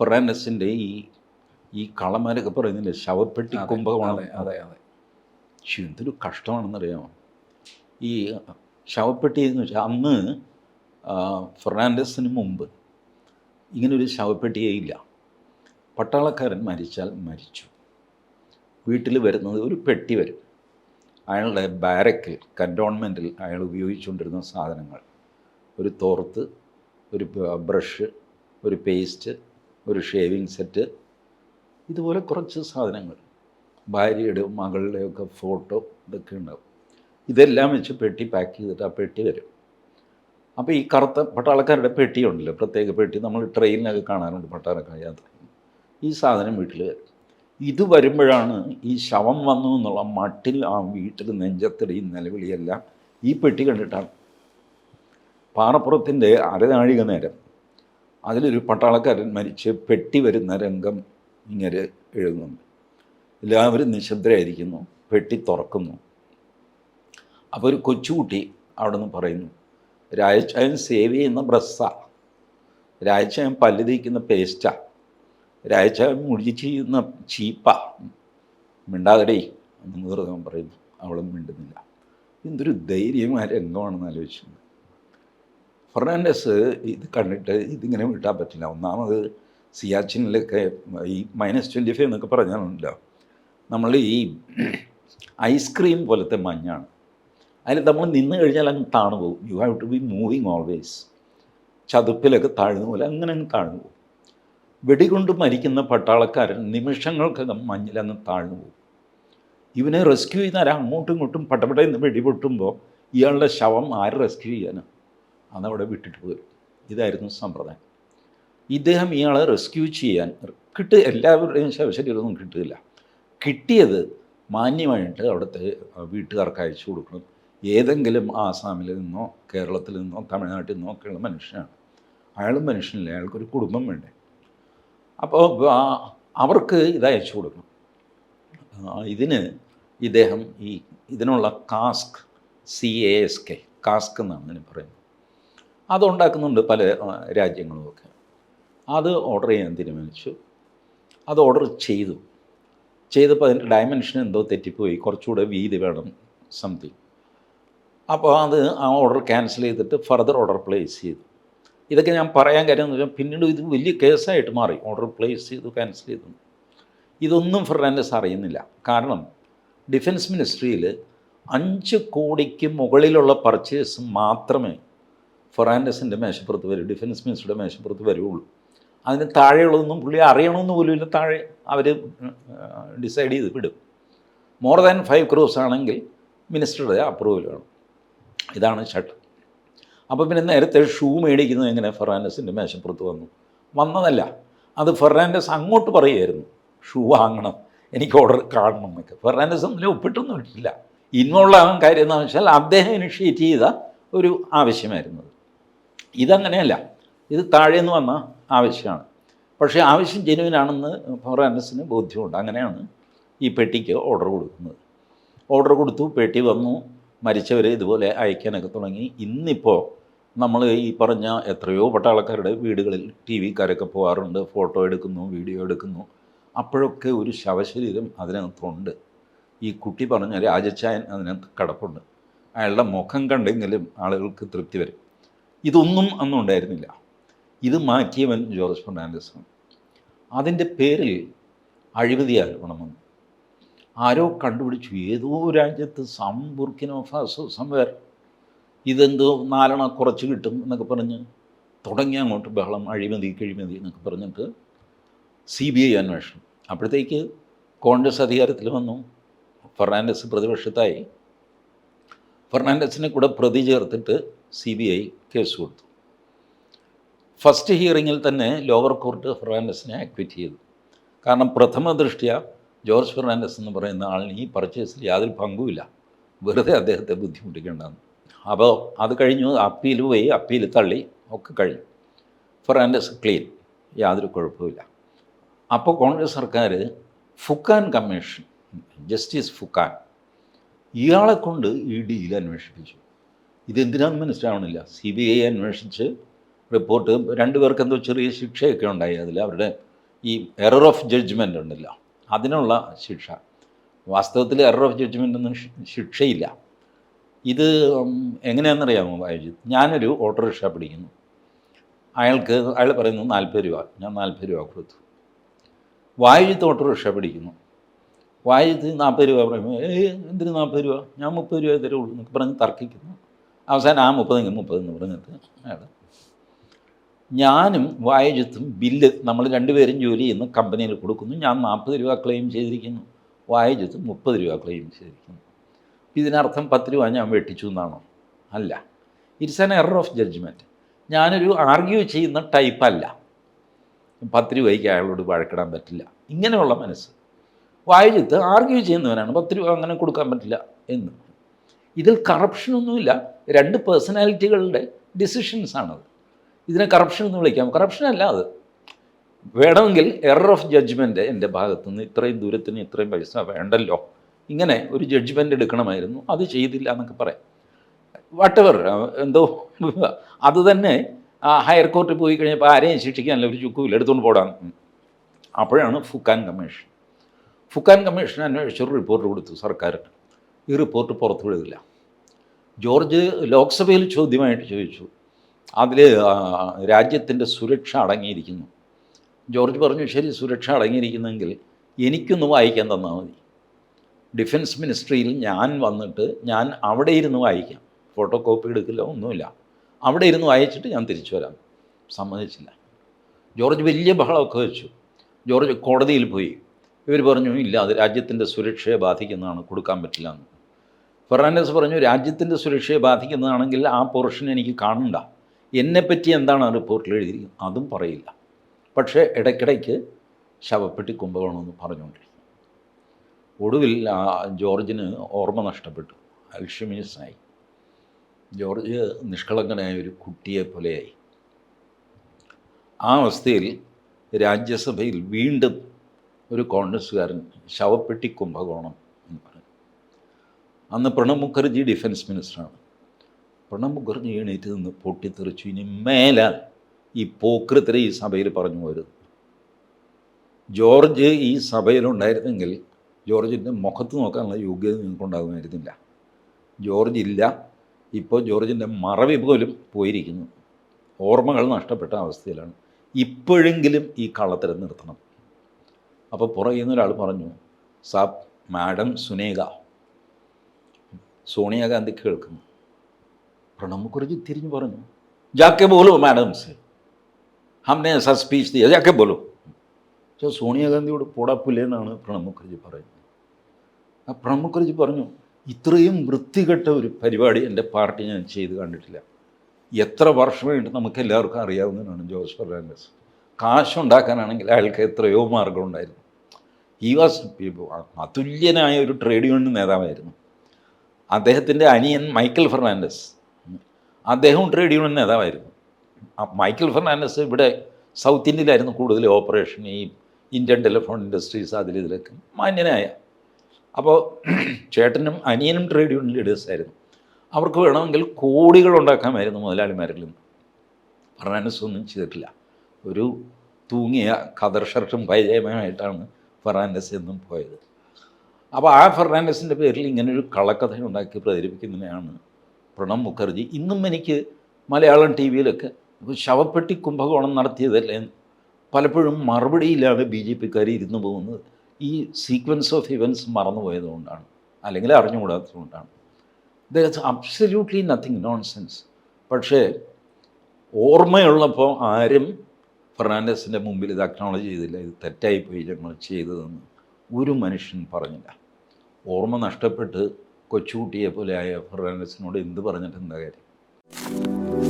ഫൊറാനസിന്റെ ഈ ഈ കളമാരൊക്കെ പറയുന്നില്ലേ? ശവപ്പെട്ടി കുംഭകോണം. അതെ അതെ പക്ഷെ എന്തൊരു കഷ്ടമാണെന്നറിയാമോ? ഈ ശവപ്പെട്ടി എന്ന് വെച്ചാൽ അന്ന് ഫെർണാൻഡസിന് ഫെർണാണ്ടസിന് മുമ്പ് ഇങ്ങനൊരു ശവപ്പെട്ടിയേ ഇല്ല. പട്ടാളക്കാരൻ മരിച്ചാൽ മരിച്ചു. വീട്ടിൽ വരുന്നത് ഒരു പെട്ടി വരും. അയാളുടെ ബാരക്കിൽ കന്റോൺമെന്റിൽ അയാൾ ഉപയോഗിച്ചുകൊണ്ടിരുന്ന സാധനങ്ങൾ. ഒരു തോർത്ത് ഒരു ബ്രഷ് ഒരു പേസ്റ്റ് ഒരു ഷേവിങ് സെറ്റ് ഇതുപോലെ കുറച്ച് സാധനങ്ങൾ. ഭാര്യയുടെ മകളുടെയൊക്കെ ഫോട്ടോ ഇതൊക്കെ ഉണ്ടാവും. ഇതെല്ലാം വെച്ച് പെട്ടി പാക്ക് ചെയ്തിട്ട് ആ പെട്ടി വരും. അപ്പോൾ ഈ കറുത്ത പട്ടാളക്കാരുടെ പെട്ടി ഉണ്ടല്ലോ പ്രത്യേക പെട്ടി നമ്മൾ ട്രെയിനിലൊക്കെ കാണാറുണ്ട് പട്ടാളക്കാർ യാത്ര ഈ സാധനം വീട്ടിൽ വരും. ഇത് വരുമ്പോഴാണ് ഈ ശവം വന്നു എന്നുള്ള മട്ടിൽ ആ വീട്ടിൽ നെഞ്ചത്തടിയും നിലവിളിയെല്ലാം ഈ പെട്ടി കണ്ടിട്ടാണ്. പാറപ്പുറത്തിന്റെ അരനാഴിക നേരം അതിലൊരു പട്ടാളക്കാരൻ മരിച്ച് പെട്ടി വരുന്ന രംഗം ഇങ്ങനെ എഴുതുന്നുണ്ട്. എല്ലാവരും നിശബ്ദരായിരിക്കുന്നു പെട്ടി തുറക്കുന്നു. അപ്പോൾ ഒരു കൊച്ചുകുട്ടി അവിടെ നിന്ന് പറയുന്നു രായച്ചായൻ സേവ് ചെയ്യുന്ന ബ്രസ്സാ രായച്ചായൻ പല്ല് തേക്കുന്ന പേസ്റ്റാ രായച്ചായൻ മുടി ചെയ്യുന്ന ചീപ്പ മിണ്ടാതടേ എന്ന് പറയുന്നു അവളും മിണ്ടുന്നില്ല. എന്തൊരു ധൈര്യമായ രംഗമാണെന്ന് ആലോചിച്ചത് ഫെർണാണ്ടസ് ഇത് കണ്ടിട്ട് ഇതിങ്ങനെ വിട്ടാൻ പറ്റില്ല. ഒന്നാമത് സിയാച്ചിനിലൊക്കെ ഈ മൈനസ് ട്വന്റി ഫൈവ് എന്നൊക്കെ പറഞ്ഞാലുണ്ടല്ലോ നമ്മൾ ഈ ഐസ്ക്രീം പോലത്തെ മഞ്ഞാണ്. അതിൽ നമ്മൾ നിന്ന് കഴിഞ്ഞാൽ അങ്ങ് താണു പോകും. You have to be moving always ചതുപ്പിലൊക്കെ താഴ്ന്നു പോലെ അങ്ങനെ അങ്ങ് താഴ്ന്നു പോകും. വെടികൊണ്ട് മരിക്കുന്ന പട്ടാളക്കാരൻ നിമിഷങ്ങൾക്കകം മഞ്ഞിലങ്ങ് താഴ്ന്നു പോകും. ഇവനെ റെസ്ക്യൂ ചെയ്താൽ അങ്ങോട്ടും ഇങ്ങോട്ടും പട്ടപടയിൽ വെടിപൊട്ടുമ്പോൾ ഇയാളുടെ ശവം ആര് റെസ്ക്യൂ ചെയ്യാനാണ് അതവിടെ വിട്ടിട്ട് പോരും ഇതായിരുന്നു സമ്പ്രദായം. ഇദ്ദേഹം ഇയാളെ റെസ്ക്യൂ ചെയ്യാൻ കിട്ടുക എല്ലാവരുടെയും ശവശരീരമൊന്നും കിട്ടുകയില്ല കിട്ടിയത് മാന്യമായിട്ട് അവിടുത്തെ വീട്ടുകാർക്ക് അയച്ചു കൊടുക്കണം. ഏതെങ്കിലും ആസാമിൽ നിന്നോ കേരളത്തിൽ നിന്നോ തമിഴ്നാട്ടിൽ നിന്നോ ഒക്കെയുള്ള മനുഷ്യനാണ്. അയാളും മനുഷ്യനില്ല അയാൾക്കൊരു കുടുംബം വേണ്ടേ. അപ്പോൾ അവർക്ക് ഇത് അയച്ചു കൊടുക്കണം. ഇതിന് ഇദ്ദേഹം ഈ ഇതിനുള്ള cask C A S K cask എന്നാണ് ഇതിന് പറയുന്നത്. അതുണ്ടാക്കുന്നുണ്ട് പല ആ, രാജ്യങ്ങളുമൊക്കെ. അത് ഓർഡർ ചെയ്യാൻ തീരുമാനിച്ചു. അത് ഓർഡർ ചെയ്തു. ചെയ്തപ്പോൾ അതിന്റെ ഡയമെൻഷൻ എന്തോ തെറ്റിപ്പോയി. കുറച്ചുകൂടെ വീതി വേണം സംതിങ്. അപ്പോൾ അത് ആ ഓർഡർ ക്യാൻസൽ ചെയ്തിട്ട് ഫർദർ ഓർഡർ പ്ലേസ് ചെയ്തു. ഇതൊക്കെ ഞാൻ പറയാൻ കാര്യം എന്ന് വെച്ചാൽ പിന്നീട് ഇത് വലിയ കേസായിട്ട് മാറി. ഓർഡർ പ്ലേസ് ചെയ്തു ക്യാൻസൽ ചെയ്തു. ഇതൊന്നും ഫെർണാൻഡസ് അറിയുന്നില്ല. കാരണം ഡിഫൻസ് മിനിസ്ട്രിയിൽ അഞ്ച് കോടിക്ക് മുകളിലുള്ള പർച്ചേസ് മാത്രമേ ഫെർണാണ്ടസിന്റെ മേശപ്പുറത്ത് വരും ഡിഫൻസ് മിനിസ്റ്ററുടെ മേശപ്പുറത്ത് വരുള്ളൂ അതിന് താഴെയുള്ളതൊന്നും പുള്ളി അറിയണമെന്ന് പോലും ഇല്ല താഴെ അവർ ഡിസൈഡ് ചെയ്ത് വിടും. മോർ ദാൻ ഫൈവ് ക്രോസ് ആണെങ്കിൽ മിനിസ്റ്ററുടെ അപ്രൂവൽ വേണം. ഇതാണ് ചട്ടം അപ്പോൾ പിന്നെ നേരത്തെ ഷൂ മേടിക്കുന്നത് എങ്ങനെ ഫെറാൻഡസിന്റെ മേശപ്പുറത്ത് വന്നു? വന്നതല്ല. അത് ഫെറാൻഡസ് അങ്ങോട്ട് പറയുമായിരുന്നു ഷൂ വാങ്ങണം എനിക്ക് ഓർഡർ കാണണം എന്നൊക്കെ. ഫെറാൻഡസ് ഒന്നും ഒപ്പിട്ടൊന്നും ഇട്ടില്ല ഇൻവോൾവ് ആകാൻ കാര്യം എന്താണെന്ന് വെച്ചാൽ അദ്ദേഹം ഇനിഷ്യേറ്റ് ചെയ്ത ഒരു ആവശ്യമായിരുന്നത് ഇതങ്ങനെയല്ല. ഇത് താഴേന്ന് വന്ന ആവശ്യമാണ്. പക്ഷേ ആവശ്യം ജെനുവിനാണെന്ന് ഫെർണാണ്ടസിന് ബോധ്യമുണ്ട്. അങ്ങനെയാണ് ഈ പെട്ടിക്ക് ഓർഡർ കൊടുക്കുന്നത്. ഓർഡർ കൊടുത്തു പെട്ടി വന്നു മരിച്ചവരെ ഇതുപോലെ അയക്കാനൊക്കെ തുടങ്ങി. ഇന്നിപ്പോൾ നമ്മൾ ഈ പറഞ്ഞ എത്രയോ പട്ടാളക്കാരുടെ വീടുകളിൽ ടി വിക്കാരൊക്കെ പോകാറുണ്ട് ഫോട്ടോ എടുക്കുന്നു വീഡിയോ എടുക്കുന്നു. അപ്പോഴൊക്കെ ഒരു ശവശരീരം അതിനകത്തുണ്ട്. ഈ കുട്ടി പറഞ്ഞ രാജച്ചായൻ അതിനകത്ത് കിടപ്പുണ്ട്. അയാളുടെ മുഖം കണ്ടെങ്കിലും ആളുകൾക്ക് തൃപ്തി വരും. ഇതൊന്നും അന്നും ഉണ്ടായിരുന്നില്ല. ഇത് മാറ്റിയവൻ ജോർജ് ഫെർണാണ്ടസ് ആണ്. അതിന്റെ പേരിൽ അഴിമതി ആരോപണം വന്നു. ആരോ കണ്ടുപിടിച്ചു. ഏതോ രാജ്യത്ത് സം ബുർക്കിനോ ഫാസോ സംവേർ ഇതെന്തോ നാലെണ്ണ കുറച്ച് കിട്ടും എന്നൊക്കെ പറഞ്ഞ് തുടങ്ങി അങ്ങോട്ട് ബഹളം അഴിമതി കിഴിമതി എന്നൊക്കെ പറഞ്ഞിട്ട് സി ബി ഐ അന്വേഷണം. അപ്പോഴത്തേക്ക് കോൺഗ്രസ് അധികാരത്തിൽ വന്നു. ഫെർണാണ്ടസ് പ്രതിപക്ഷത്തായി. ഫെർണാണ്ടസിനെ കൂടെ പ്രതി ചേർത്തിട്ട് സി ബി ഐ കേസ് കൊടുത്തു. ഫസ്റ്റ് ഹിയറിങ്ങിൽ തന്നെ ലോവർ കോർട്ട് ഫെർണാണ്ടസിനെ അക്വിറ്റ് ചെയ്തു. കാരണം പ്രഥമ ദൃഷ്ടിയ ജോർജ് ഫെർണാണ്ടസ് എന്ന് പറയുന്ന ആളിന് ഈ പർച്ചേസിൽ യാതൊരു പങ്കുമില്ല. വെറുതെ അദ്ദേഹത്തെ ബുദ്ധിമുട്ടിക്കേണ്ടെന്ന് അപ്പോൾ അത് കഴിഞ്ഞു അപ്പീൽ പോയി അപ്പീൽ തള്ളി ഒക്കെ കഴിഞ്ഞു. ഫെർണാണ്ടസ് ക്ലീൻ യാതൊരു കുഴപ്പമില്ല അപ്പോൾ കോൺഗ്രസ് സർക്കാർ ഫുക്കാൻ കമ്മീഷൻ ജസ്റ്റിസ് ഫുക്കാൻ ഇയാളെ കൊണ്ട് ഇ ഡിയിൽ അന്വേഷിപ്പിച്ചു. ഇതെന്തിനാണെന്ന് മനസ്സിലാവണില്ല. സി ബി ഐ അന്വേഷിച്ച് റിപ്പോർട്ട് രണ്ടുപേർക്ക് എന്തോ ചെറിയ ശിക്ഷയൊക്കെ ഉണ്ടായി അതിൽ. അവരുടെ ഈ എറർ ഓഫ് ജഡ്ജ്മെന്റ് ഉണ്ടല്ലോ. അതിനുള്ള ശിക്ഷ. വാസ്തവത്തിൽ എറർ ഓഫ് ജഡ്ജ്മെന്റ് ഒന്നും ശിക്ഷയില്ല. ഇത് എങ്ങനെയാണെന്നറിയാമോ വായിച്ചു ഞാനൊരു ഓട്ടോറിക്ഷ പിടിക്കുന്നു. അയാൾക്ക് അയാൾ പറയുന്നു നാൽപ്പത് രൂപ. ഞാൻ നാൽപ്പത് രൂപ കൊടുത്തു. വായുജിത്ത് ഓട്ടോറിക്ഷ പിടിക്കുന്നു. വായുജിത്ത് നാൽപ്പത് രൂപ പറയുമ്പോൾ ഏ എന്തിന് നാൽപ്പത് രൂപ? ഞാൻ മുപ്പത് രൂപ തരുള്ളൂ എന്നൊക്കെ പറഞ്ഞ് തർക്കിക്കുന്നു. അവസാനം ആ മുപ്പതെങ്കിൽ മുപ്പതെന്ന് പറഞ്ഞിട്ട് അയാൾ ഞാനും വായജത്തും ബില്ല് നമ്മൾ രണ്ടുപേരും ജോലി ചെയ്യുന്നു കമ്പനിയിൽ കൊടുക്കുന്നു. ഞാൻ നാൽപ്പത് രൂപ ക്ലെയിം ചെയ്തിരിക്കുന്നു. വായജിത്ത് മുപ്പത് രൂപ ക്ലെയിം ചെയ്തിരിക്കുന്നു. ഇതിനർത്ഥം പത്ത് രൂപ ഞാൻ വെട്ടിച്ചു എന്നാണോ? അല്ല. It's an error of judgement ഞാനൊരു ആർഗ്യൂ ചെയ്യുന്ന ടൈപ്പ് അല്ല. പത്ത് രൂപയ്ക്ക് അയാളോട് വഴക്കിടാൻ പറ്റില്ല. ഇങ്ങനെയുള്ള മനസ്സ്. വായുജിത്ത് ആർഗ്യൂ ചെയ്യുന്നവനാണ്. പത്ത് രൂപ അങ്ങനെ കൊടുക്കാൻ പറ്റില്ല എന്ന്. ഇതിൽ കറപ്ഷനൊന്നുമില്ല രണ്ട് പേഴ്സണാലിറ്റികളുടെ ഡിസിഷൻസാണത്. ഇതിനെ കറപ്ഷൻ എന്ന് വിളിക്കാം. കറപ്ഷൻ അല്ല അത്. വേണമെങ്കിൽ എറർ ഓഫ് ജഡ്ജ്മെന്റ് എന്റെ ഭാഗത്തു നിന്ന് ഇത്രയും ദൂരത്തിന് ഇത്രയും പൈസ വേണ്ടല്ലോ. ഇങ്ങനെ ഒരു ജഡ്ജ്മെന്റ് എടുക്കണമായിരുന്നു. അത് ചെയ്തില്ല എന്നൊക്കെ പറയാം. വട്ടെവർ എന്തോ അത് തന്നെ ഹയർ കോർട്ടിൽ പോയി കഴിഞ്ഞപ്പോൾ ആരെയും ശിക്ഷിക്കാനല്ല ഒരു ചുക്കുമില്ല എടുത്തുകൊണ്ട് പോടാൻ അപ്പോഴാണ് ഫുക്കാൻ കമ്മീഷൻ ഫുക്കാൻ കമ്മീഷൻ അന്വേഷിച്ചൊരു റിപ്പോർട്ട് കൊടുത്തു സർക്കാരിന്. ഈ റിപ്പോർട്ട് പുറത്തു വിടുകയില്ല ജോർജ് ലോക്സഭയിൽ ചോദ്യമായിട്ട് ചോദിച്ചു. അതിൽ രാജ്യത്തിന്റെ സുരക്ഷ അടങ്ങിയിരിക്കുന്നു. ജോർജ് പറഞ്ഞു ശരി സുരക്ഷ അടങ്ങിയിരിക്കുന്നെങ്കിൽ എനിക്കൊന്ന് വായിക്കാൻ തന്നാൽ മതി. ഡിഫൻസ് മിനിസ്ട്രിയിൽ ഞാൻ വന്നിട്ട് ഞാൻ അവിടെ ഇരുന്ന് വായിക്കാം. ഫോട്ടോ കോപ്പി എടുക്കില്ല ഒന്നുമില്ല. അവിടെ ഇരുന്ന് വായിച്ചിട്ട് ഞാൻ തിരിച്ചു വരാം. സമ്മതിച്ചില്ല. ജോർജ് വലിയ ബഹളമൊക്കെ വെച്ചു. ജോർജ് കോടതിയിൽ പോയി. ഇവർ പറഞ്ഞു ഇല്ല അത് രാജ്യത്തിന്റെ സുരക്ഷയെ ബാധിക്കുന്നതാണ് കൊടുക്കാൻ പറ്റില്ല എന്ന്. ഫെർണാണ്ടസ് പറഞ്ഞു രാജ്യത്തിന്റെ സുരക്ഷയെ ബാധിക്കുന്നതാണെങ്കിൽ ആ പോർഷൻ എനിക്ക് കാണണ്ട. എന്നെപ്പറ്റി എന്താണ് ആ റിപ്പോർട്ടിൽ എഴുതിയിരിക്കുന്നത്? അതും പറയില്ല. പക്ഷേ ഇടയ്ക്കിടയ്ക്ക് ശവപ്പെട്ടി കുംഭകോണമെന്ന് പറഞ്ഞുകൊണ്ടിരിക്കും ഒടുവിൽ ആ ജോർജിന് ഓർമ്മ നഷ്ടപ്പെട്ടു. അൽഷമിനിസായി ജോർജ് നിഷ്കളങ്കനായ ഒരു കുട്ടിയെ പോലെയായി. ആ അവസ്ഥയിൽ രാജ്യസഭയിൽ വീണ്ടും ഒരു കോൺഗ്രസ്സുകാരൻ ശവപ്പെട്ടി കുംഭകോണം അന്ന് പ്രണബ് മുഖർജി ഡിഫൻസ് മിനിസ്റ്ററാണ്. പ്രണബ് മുഖർജി എണീറ്റ് നിന്ന് പൊട്ടിത്തെറിച്ചു. ഇനി മേലാൽ ഈ പോക്രിത്തിര ഈ സഭയിൽ പറഞ്ഞു പോരുത് ജോർജ് ഈ സഭയിലുണ്ടായിരുന്നെങ്കിൽ ജോർജിന്റെ മുഖത്ത് നോക്കാനുള്ള യോഗ്യത നിങ്ങൾക്കുണ്ടാകുമായിരുന്നില്ല. ജോർജ് ഇല്ല. ഇപ്പോൾ ജോർജിന്റെ മറവി പോലും പോയിരിക്കുന്നു. ഓർമ്മകൾ നഷ്ടപ്പെട്ട അവസ്ഥയിലാണ്. ഇപ്പോഴെങ്കിലും ഈ കള്ളത്തരം നിർത്തണം. അപ്പോൾ പുറകിൽ നിന്ന് ഒരാൾ പറഞ്ഞു സാബ് മാഡം സുനേക സോണിയാഗാന്ധി കേൾക്കുന്നു. പ്രണബ് മുഖർജി തിരിഞ്ഞു പറഞ്ഞു ജാക്കെ ബോലോ മാഡം സെ ഹംനെ എസാ സ്പീച്ച് ജാക്കെ ബോലോ. പക്ഷേ സോണിയാഗാന്ധിയോട് പൊടപ്പില്ലേന്നാണ് പ്രണബ് മുഖർജി പറയുന്നത്. ആ പ്രണബ് മുഖർജി പറഞ്ഞു ഇത്രയും വൃത്തികെട്ട ഒരു പരിപാടി എന്റെ പാർട്ടി ഞാൻ ചെയ്ത് കണ്ടിട്ടില്ല. എത്ര വർഷമായിട്ട് നമുക്ക് എല്ലാവർക്കും അറിയാവുന്നതാണ് ജോസ് ഫെർണാണ്ടസ്. കാശുണ്ടാക്കാനാണെങ്കിൽ അയാൾക്ക് എത്രയോ മാർഗമുണ്ടായിരുന്നു ഈ വാസ് അതുല്യനായ ഒരു ട്രേഡ് യൂണിയൻ നേതാവായിരുന്നു. അദ്ദേഹത്തിന്റെ അനിയൻ മൈക്കൽ ഫെർണാണ്ടസ്. അദ്ദേഹവും ട്രേഡ് യൂണിയൻ നേതാവായിരുന്നു. മൈക്കൽ ഫെർണാണ്ടസ് ഇവിടെ സൗത്ത് ഇന്ത്യയിലായിരുന്നു കൂടുതൽ ഓപ്പറേഷൻ ഈ ഇന്ത്യൻ ടെലിഫോൺ ഇൻഡസ്ട്രീസ് അതിൽ ഇതിലൊക്കെ മാന്യനായ. അപ്പോൾ ചേട്ടനും അനിയനും ട്രേഡ് യൂണിയൻ ലീഡേഴ്സായിരുന്നു അവർക്ക് വേണമെങ്കിൽ കോടികൾ ഉണ്ടാക്കാമായിരുന്നു മുതലാളിമാരിൽ നിന്ന്. ഫെർണാണ്ടസ് ഒന്നും ചെയ്തിട്ടില്ല. ഒരു തൂങ്ങിയ കഥർഷർഷും ഷർട്ടും ഫെർണാൻഡസ് എന്നും പോയത്. അപ്പോൾ ആ ഫെർണാണ്ടസിന്റെ പേരിൽ ഇങ്ങനൊരു കള്ളക്കഥ ഉണ്ടാക്കി പ്രചരിപ്പിക്കുന്നതിനെയാണ് പ്രണബ് മുഖർജി. ഇന്നും എനിക്ക് മലയാളം ടി വിയിലൊക്കെ ശവപ്പെട്ടി കുംഭകോണം നടത്തിയതല്ലേ? പലപ്പോഴും മറുപടിയില്ലാതെ ബി ജെ പിക്കാർ ഇരുന്നു പോകുന്നത്. ഈ സീക്വൻസ് ഓഫ് ഇവൻസ് മറന്നുപോയതുകൊണ്ടാണ് അല്ലെങ്കിൽ അറിഞ്ഞുകൂടാത്തതുകൊണ്ടാണ്. There is absolutely nothing nonsense പക്ഷേ ഓർമ്മയുള്ളപ്പോൾ ആരും ഫെർണാണ്ടസിന്റെ മുമ്പിൽ ഇത് അക്നോളജ് ചെയ്തില്ല ഇത് തെറ്റായിപ്പോയി ഞങ്ങൾ ചെയ്തതെന്ന് ഒരു മനുഷ്യൻ പറഞ്ഞില്ല. ഓർമ്മ നഷ്ടപ്പെട്ട് കൊച്ചുകുട്ടിയെ പോലെ ആയ ഫെർണാണ്ടസിനോട് എന്ത് പറഞ്ഞിട്ട് കാര്യം